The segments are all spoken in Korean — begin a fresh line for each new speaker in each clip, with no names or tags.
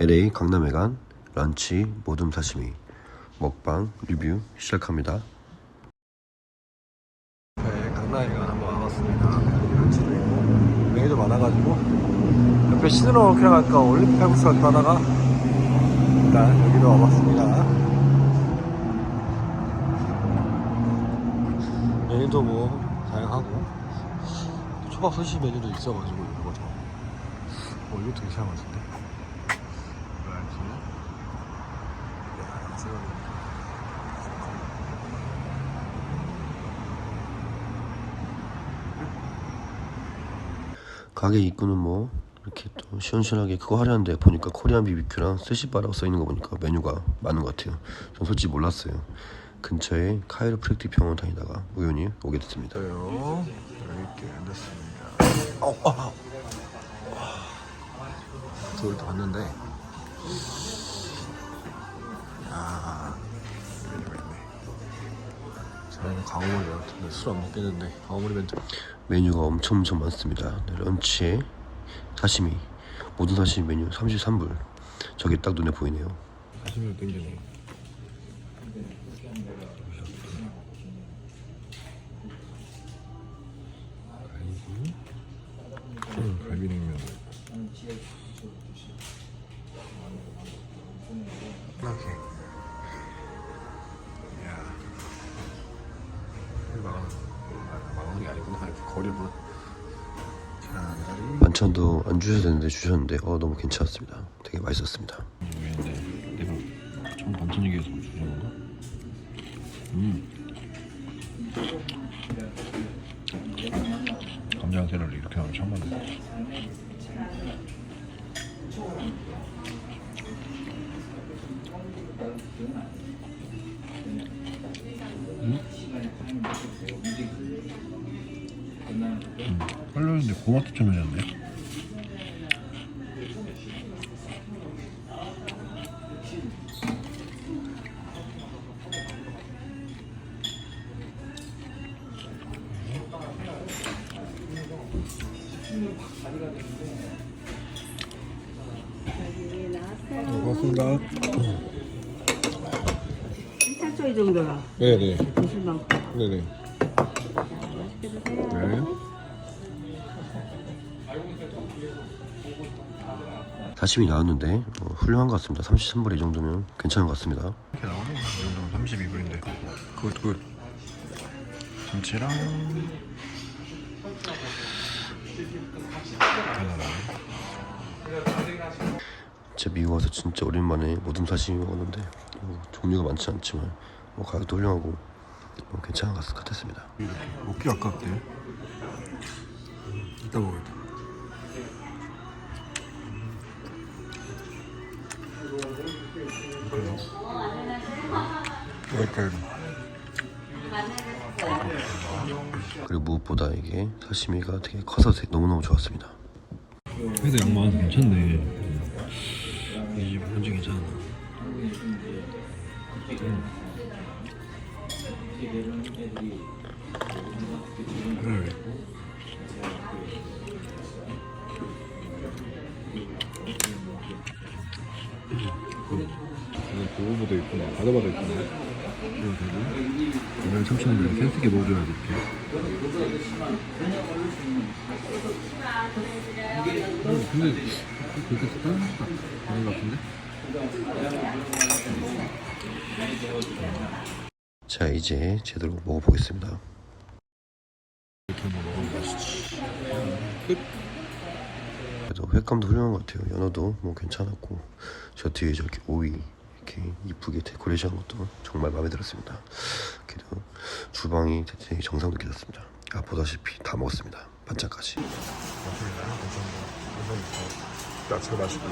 LA 강남회관 런치 모둠 사시미 먹방 리뷰 시작합니다. 네, 강남회관 한번 와봤습니다. 런치도 있고 메뉴도 많아가지고 옆에 신으로 그냥 아까 올림픽 칼국수 갔다 하다가 일단 여기로 와봤습니다. 메뉴도 뭐 다양하고 초밥 스시 메뉴도 있어가지고 이거 저 어, 이것도 괜찮은 것 같은데 뭐랄지 야 가게 입구는 뭐 이렇게 또 시원시원하게 그거 하려는데 보니까 코리안 비비큐랑 스시바라고 써있는 거 보니까 메뉴가 많은 것 같아요. 전 솔직히 몰랐어요. 근처에 카이로프랙틱 병원 다니다가 우연히 오게 됐습니다. 이렇게 앉았습니다. 어, 어, 저를 또 봤는데 아 메뉴가 있네 저희는 멘트인데 술안 먹겠는데 강어물 멘트 메뉴가 엄청 엄청 많습니다. 네, 런치에 사시미 모든 사시미 메뉴 33불. 저게 딱 눈에 보이네요. 사시미로 땡기네. 갈비 갈비냉면. 이렇게 거리를 만찬도 안 주셔도 되는데 주셨는데 어 너무 괜찮았습니다. 되게 맛있었습니다.
모르겠는데 내가 처음 반찬 얘기해서 주는 건가? 음. 감자랑 세를 이렇게 하면 처음 봤네 음, 썰렸는데 고맙도 좀 해줬네 고맙습니다
살쪄 이 정도야.
네네
드실 만큼.
네네
맛있게 드세요.
네.
사심이 나왔는데 어, 훌륭한 것 같습니다. 33불 이 정도면 괜찮은 것 같습니다.
이렇게 나오네 이 정도면 32불인데. 굿굿 그 김치랑
진짜 미국 와서 진짜 오랜만에 모둠 사시미 먹었는데 뭐, 종류가 많지 않지만 뭐 가격도 훌륭하고 뭐 괜찮은 것 같- 같았습니다.
먹기 아깝대. 이따 먹어야겠 이렇게
그리고 무엇보다 이게 사시미가 되게 커서 너무너무 좋았습니다
그래도 양 많아서 괜찮네 이집 현지 괜찮아 그래 보호부도 있구나 바다바도 있구나 이거 되고 그냥 참치는 센스있게 먹어줘야 돼 이렇게. 음, 근데 그렇게 다른 아닌 것 같은데?
자 이제 제대로 먹어보겠습니다.
이렇게 한번 먹으면 맛있지. 끝
그래도 횟감도 훌륭한 것 같아요. 연어도 뭐 괜찮았고 저 뒤에 저렇게 오이 이렇게 이쁘게 데코레이션 한 것도 정말 마음에 들었습니다. 그래도 주방이 되게 정상 느껴졌습니다. 아 보다시피 다 먹었습니다. 반찬까지.
야채 맛있고.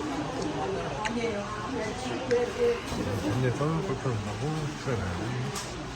근데 썰는 꼴편 나고 프라이 가야지